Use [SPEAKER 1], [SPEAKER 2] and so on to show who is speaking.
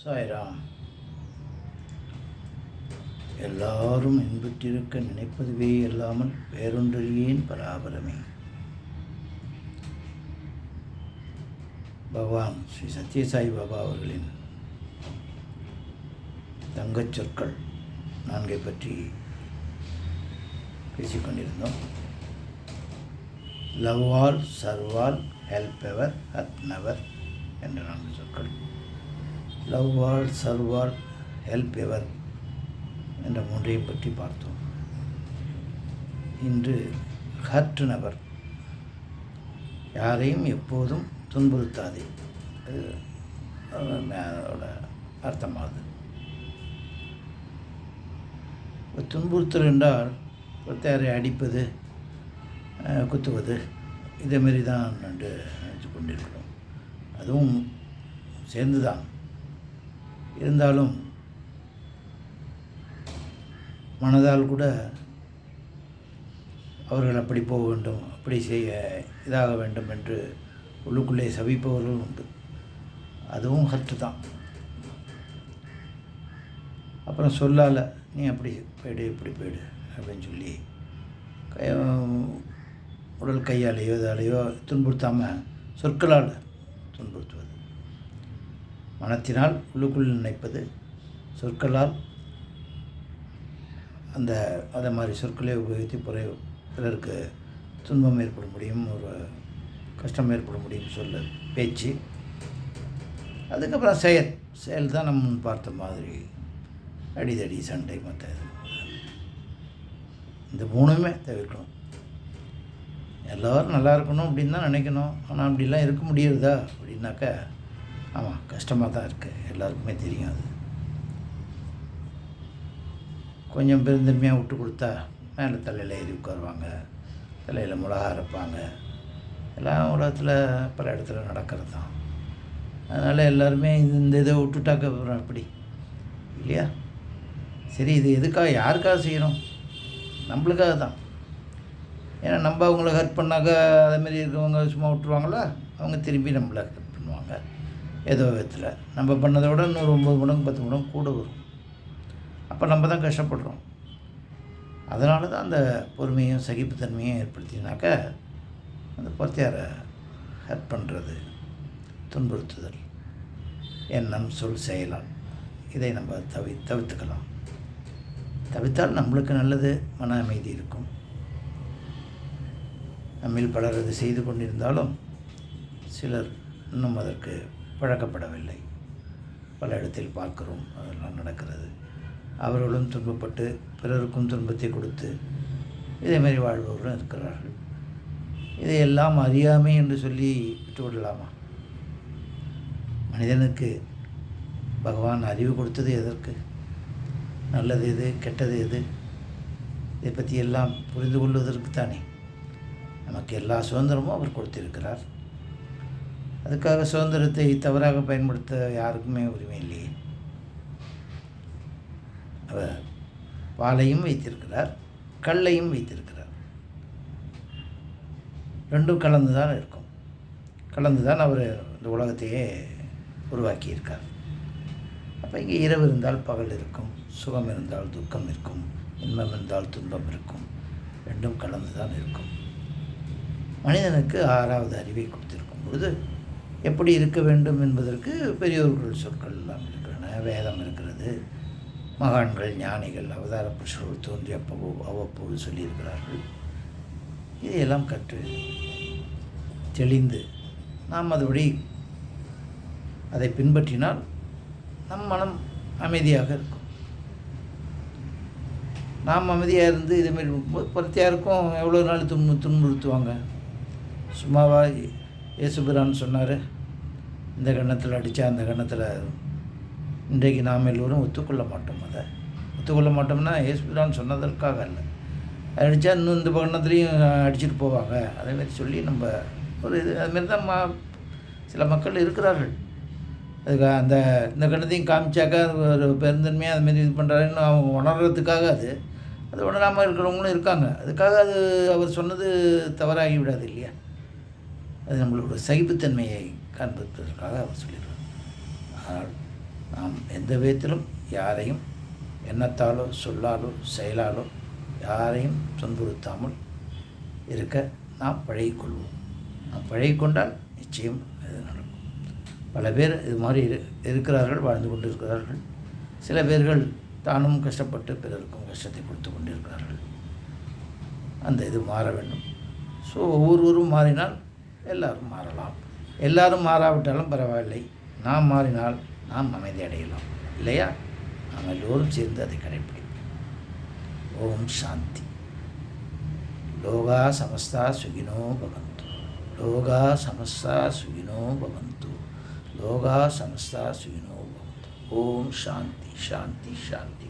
[SPEAKER 1] சாய்ராம் எல்லாரும் இன்புற்றிருக்க நினைப்பதுவே இல்லாமல் வேறொன்றில்லேன் பராபரமே? பகவான் ஸ்ரீ சத்யசாய் பாபா அவர்களின் தங்கச் சொற்கள் நான்கை பற்றி பேசிக்கொண்டிருந்தோம் love all serve all help ever hurt never என்ற நான்கு சொற்கள். Love all serve all help ever என்ற மூன்றையும் பற்றி பார்த்தோம். இன்று ஹர்ட் நபர். யாரையும் எப்போதும் துன்புறுத்தாதே. அது அதோட அர்த்தமாகுது. இப்போ துன்புறுத்தல் என்றால் ஒருத்தரை அடிப்பது குத்துவது இதேமாரி தான் நண்டு நினச்சி கொண்டிருக்கிறோம். அதுவும் சேர்ந்து தான் இருந்தாலும் மனதால் கூட அவர்கள் அப்படி போக வேண்டும் அப்படி செய்ய இதாக வேண்டும் என்று உள்ளுக்குள்ளே சபிப்பவர்கள் உண்டு. அதுவும் ஹர்ட்டு தான். அப்புறம் சொல்லால் நீ அப்படி போயிடு இப்படி போயிடு அப்படின்னு சொல்லி கை உடல் கையாலேயோ இதாலேயோ துன்புறுத்தாமல் சொற்களால் துன்புறுத்துவது. மனத்தினால் உள்ளுக்குள் நினைப்பது சொற்களால் அந்த அதை மாதிரி சொற்களை உபயோகித்து பிற பிறருக்கு துன்பம் ஏற்பட முடியும் ஒரு கஷ்டம் ஏற்பட முடியும் சொல்ல பேச்சு. அதுக்கப்புறம் செயல் செயல் தான் நம்ம முன் பார்த்த மாதிரி. அடிதடி சண்டை மற்ற இந்த மூணுமே தவிர்க்கணும். எல்லோரும் நல்லா இருக்கணும் அப்படின்னு தான் நினைக்கணும். ஆனால் அப்படிலாம் இருக்க முடியுறதா? அப்படின்னாக்கா ஆமாம் கஷ்டமாக தான் இருக்குது எல்லாருக்குமே தெரியும் அது. கொஞ்சம் பெருந்தன்மையாக விட்டு கொடுத்தா மேலே தலையில் ஏறி உட்காருவாங்க. தலையில் மிளகா அரைப்பாங்க. எல்லாம் உலகத்தில் பல இடத்துல நடக்கிறது தான் அதனால் எல்லாருமே இந்த- இந்த இதை விட்டுட்டாக்க அப்புறம் அப்படி. இல்லையா? சரி இது எதுக்காக யாருக்காக செய்கிறோம் நம்மளுக்காக தான். ஏன்னா நம்ம அவங்கள ஹர்ட் பண்ணாக்க அதேமாரி இருக்கவங்க சும்மா விட்டுருவாங்களா? அவங்க திரும்பி நம்மளை ஏதோ விதத்தில். நம்ம பண்ணதை விட இன்னொரு ஒம்பது மடங்கு பத்து மடங்கு கூட வரும். அப்போ நம்ம தான் கஷ்டப்படுறோம். அதனால தான் அந்த பொறுமையும் சகிப்புத்தன்மையும் ஏற்படுத்தினாக்க அந்த பொறுத்தையாரை ஹெல்ப் பண்ணுறது துன்புறுத்துதல். எண்ணம் சொல் செய்யலாம் இதை நம்ம தவி தவிர்த்துக்கலாம். தவிர்த்தால் நம்மளுக்கு நல்லது மன அமைதி இருக்கும். நம்மில் பலர் அது செய்து கொண்டிருந்தாலும் சிலர் இன்னும் அதற்கு பழக்கப்படவில்லை. பல இடத்தில் பார்க்கிறோம் அதெல்லாம் நடக்கிறது. அவர்களும் துன்பப்பட்டு பிறருக்கும் துன்பத்தை கொடுத்து இதேமாரி வாழ்பவர்களும் இருக்கிறார்கள். இதையெல்லாம் அறியாமை என்று சொல்லி விட்டுவிடலாமா? மனிதனுக்கு பகவான் அறிவு கொடுத்தது எதற்கு? நல்லது எது? கெட்டது எது? இதை பற்றி எல்லாம் புரிந்து கொள்வதற்கு தானே. நமக்கு எல்லா சுதந்திரமும் அவர் கொடுத்திருக்கிறார். அதுக்காக சுதந்திரத்தை தவறாக பயன்படுத்த யாருக்குமே உரிமை இல்லையே. அவர் பாலையும் வைத்திருக்கிறார் கல்லையும் வைத்திருக்கிறார். ரெண்டும் கலந்து தான் இருக்கும். கலந்து தான் அவர் இந்த உலகத்தையே உருவாக்கியிருக்கார். அப்போ இங்கே இரவு இருந்தால் பகல் இருக்கும் சுகம் இருந்தால் துக்கம் இருக்கும் இன்பம் இருந்தால் துன்பம் இருக்கும். ரெண்டும் கலந்து தான் இருக்கும். மனிதனுக்கு ஆறாவது அறிவை கொடுத்திருக்கும் பொழுது எப்படி இருக்க வேண்டும் என்பதற்கு பெரியோர்கள் சொற்கள் எல்லாம் இருக்கின்றன வேதம் இருக்கிறது. மகான்கள் ஞானிகள் அவதார புருஷர்கள் தோன்றி அப்போ அவ்வப்போது சொல்லியிருக்கிறார்கள். இதையெல்லாம் கற்று தெளிந்து நாம் அதுபடி அதை பின்பற்றினால் நம் மனம் அமைதியாக இருக்கும். நாம் அமைதியாக இருந்து இதுமாரி பருத்தியாருக்கும் எவ்வளோ நாள் துன்பு துன்புறுத்துவாங்க. சும்மாவா இயேசுபிரான் சொன்னார் இந்த கன்னத்தில் அடித்தா அந்த கன்னத்தில் இன்றைக்கு நாம் எல்லோரும் ஒத்துக்கொள்ள மாட்டோம் அதை. ஒத்துக்கொள்ள மாட்டோம்னா இயேசுபிரான் சொன்னதற்காக இல்லை அடித்தா இன்னும் இந்த கன்னத்துலேயும் அடிச்சுட்டு போவாங்க. அதேமாரி சொல்லி நம்ம ஒரு இது அதுமாரி தான் மா சில மக்கள் இருக்கிறார்கள். அதுக்கு அந்த இந்த கண்ணத்தையும் காமிச்சாக்கா ஒரு பெருந்தன்மையாக அதுமாரி இது பண்ணுறாருன்னு அவங்க உணர்றதுக்காக அது. அது உணராமல் இருக்கிறவங்களும் இருக்காங்க. அதுக்காக அது அவர் சொன்னது தவறாகி விடாது இல்லையா? அது நம்மளோட சகிப்புத்தன்மையை காண்பிப்பதற்காக அவர் சொல்லிடுவார் ஆனால் நாம் எந்த விதத்திலும் யாரையும் எண்ணத்தாலோ சொல்லாலோ செயலாலோ யாரையும் துன்புறுத்தாமல் இருக்க நாம் பழகிக்கொள்வோம். நாம் பழகிக்கொண்டால் நிச்சயம் இது நடக்கும். பல பேர் இது மாதிரி இரு இருக்கிறார்கள் வாழ்ந்து கொண்டு இருக்கிறார்கள் சில பேர்கள் தானும் கஷ்டப்பட்டு பிறருக்கும் கஷ்டத்தை கொடுத்து கொண்டிருக்கிறார்கள். அந்த இது மாற வேண்டும். ஸோ ஒவ்வொருவரும் மாறினால் எல்லோரும் மாறலாம். எல்லாரும் மாறாவிட்டாலும் பரவாயில்லை. நாம் மாறினால் நாம் அமைதி அடையலாம் இல்லையா? நாம் எல்லோரும் சேர்ந்து அதை கடைப்பிடிப்போம். ஓம் சாந்தி. லோகா சமஸ்தா சுகினோ பவந்து. லோகா சமஸ்தா சுகினோ பவந்து. லோகா சமஸ்தா சுகினோ பவந்து. ஓம் சாந்தி. சாந்தி சாந்தி.